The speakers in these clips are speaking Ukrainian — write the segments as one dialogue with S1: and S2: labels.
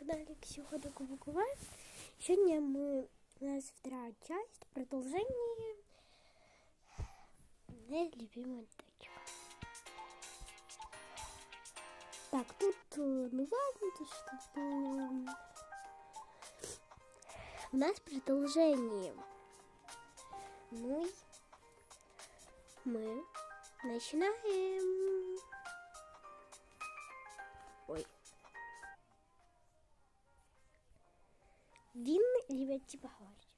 S1: канале Ксюха Кубукова. Сегодня мы, у нас вторая часть, продолжение нелюбимая точка. Так, тут, э, ну ладно, тут что. У нас продолжение. И мы начинаем. Ой. Він любить говорить.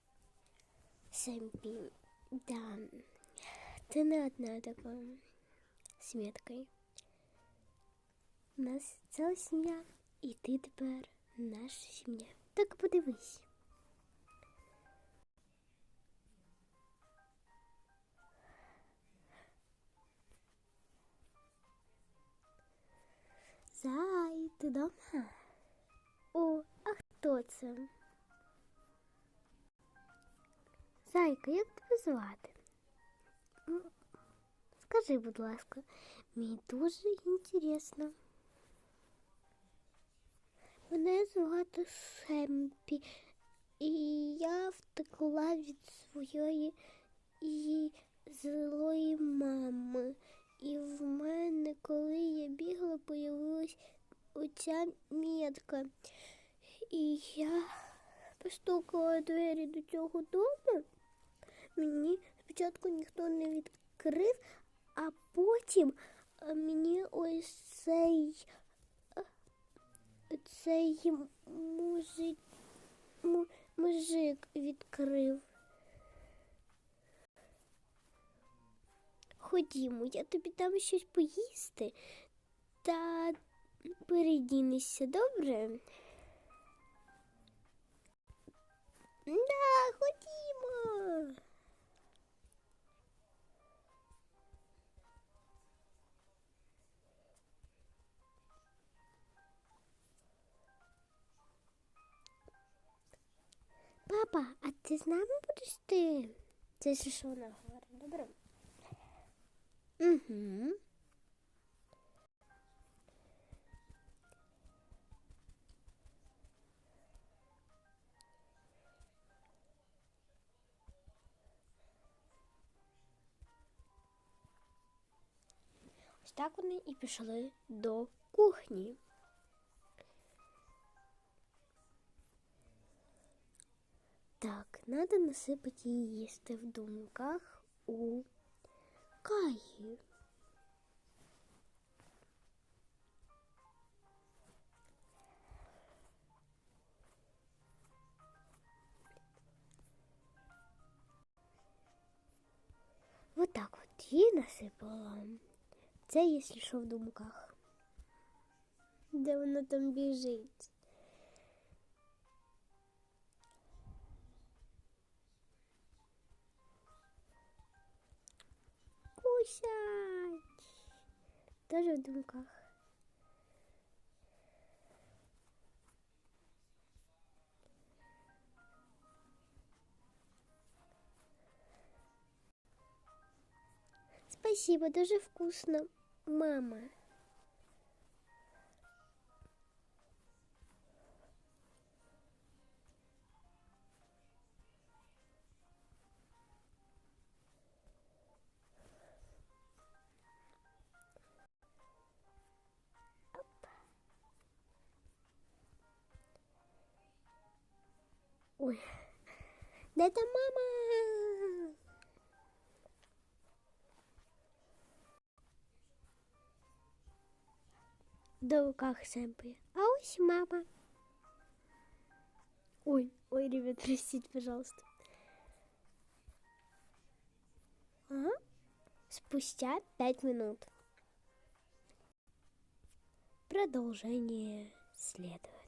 S1: Семпі, да. Ти не одна така з меткою. У нас ціла сім'я, і ти тепер наша сім'я. Так подивись. Зай, ти дома? О, а хто це? Зайка, як тебе звати? Скажи, будь ласка, мені дуже інтересно. Мене звати Семпі, і я втекла від своєї і злої мами. І в мене, коли я бігла, появилась оця метка. І я постукала двері до цього дому. Мені спочатку ніхто не відкрив, а потім е, мені ось цей, е, цей мужик, мужик відкрив. Ходімо, я тобі дам щось поїсти та передінешся, добре? Да, ходімо. Папа, а ти з нами будеш ти? Це що вона говорить, добре? Угу. Ось так вони і пішли до кухні. Надо насипати її в думках у Каї. Вот так от її насипала. Це, якщо що в думках. Де вона там біжить? Кусять. Тоже в думках. Спасибо, дуже вкусно, мама. Ой, де там мама? В руках Сэмпи. А ось мама. Ой, ой, ребят, простите, пожалуйста. Ага. Спустя пять минут. Продолжение следует.